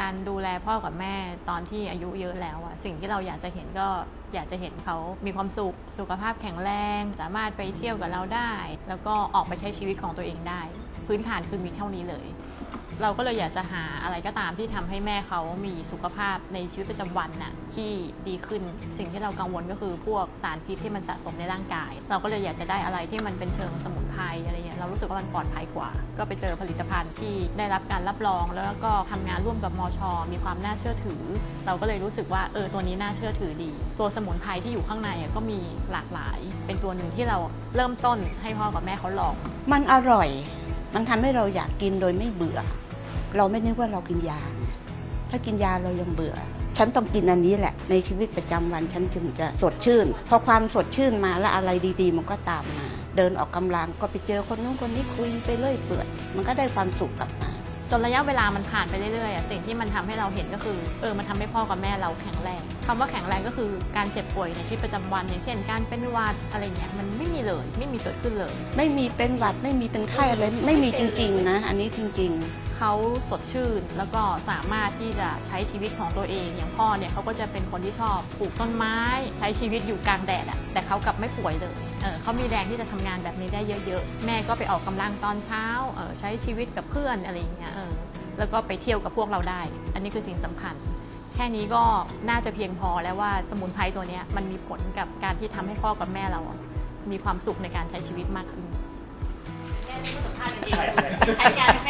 การดูแลพ่อกับแม่ตอนที่อายุเยอะแล้วอะสิ่งที่เราอยากจะเห็นก็อยากจะเห็นเขามีความสุข สุขภาพแข็งแรง สามารถไปเที่ยวกับเราได้ แล้วก็ออกไปใช้ชีวิตของตัวเองได้ พื้นฐานคือมีเท่านี้เลย เราก็เลยอยากจะหาอะไรก็ตามที่ทำให้แม่เขามีสุขภาพในชีวิตประจำวันน่ะที่ดีขึ้นสิ่งที่เรากังวลก็คือพวกสารพิษที่มันสะสมในร่างกาย เราก็เลยอยากจะได้อะไรที่มันเป็นเชิงสมุนไพรอะไรเงี้ยเรารู้สึกว่ามันปลอดภัยกว่า ก็ไปเจอผลิตภัณฑ์ที่ได้รับการรับรอง แล้วก็ทำงานร่วมกับมอชมีความน่าเชื่อถือ เราก็เลยรู้สึกว่าเออตัวนี้น่าเชื่อถือดี ตัวสมุนไพรที่อยู่ข้างในก็มีหลากหลาย เป็นตัวหนึ่งที่เราเริ่มต้นให้พ่อกับแม่เขาลอง มันอร่อย มันทำให้เราอยากกินโดยไม่เบื่อ เราไม่นึกว่าเรากินยาไงถ้ากินยาเรายังเบื่อ ฉันต้องกินอันนี้แหละ ในชีวิตประจำวันฉันจึงจะสดชื่น พอความสดชื่นมาแล้วอะไรดี ๆ มันก็ตามมา เดินออกกำลังก็ไปเจอคนนู้นคนนี้คุยไปเรื่อยเปื่อยมันก็ได้ความสุขกลับมาจนระยะเวลามันผ่านไปเรื่อยๆอะสิ่งที่มันทำให้เราเห็นก็คือ เออ มันทำให้พ่อกับแม่เราแข็งแรงคำว่าแข็งแรงก็คือการเจ็บป่วยในชีวิตประจำวัน อย่างเช่น การเป็นหวัดอะไรเงี้ย มันไม่มีเลย ไม่มีเกิดขึ้นเลย ไม่มีเป็นหวัด ไม่มีเป็นไข้อะไร ไม่มีจริง ๆ นะ อันนี้จริง เขาสดชื่น แล้วก็สามารถที่จะใช้ชีวิตของตัวเอง อย่างพ่อเนี่ยเขาก็จะเป็นคนที่ชอบปลูกต้นไม้ ใช้ชีวิตอยู่กลางแดดอะแต่เขากลับไม่ป่วยเลยเออเขามีแรงที่จะทำงานแบบนี้ได้เยอะๆ แม่ก็ไปออกกำลังตอนเช้าเออใช้ชีวิตกับเพื่อนอะไรอย่างเงี้ยเออแล้วก็ไปเที่ยวกับพวกเราได้ อันนี้คือสิ่งสำคัญ แค่นี้ก็น่าจะเพียงพอแล้วว่าสมุนไพรตัวเนี้ยมันมีผลกับการที่ทำให้พ่อกับแม่เราอะมีความสุขในการใช้ชีวิตมากขึ้นแม่ไม่สัมภาษณ์กันเองใช้ยาให้แม่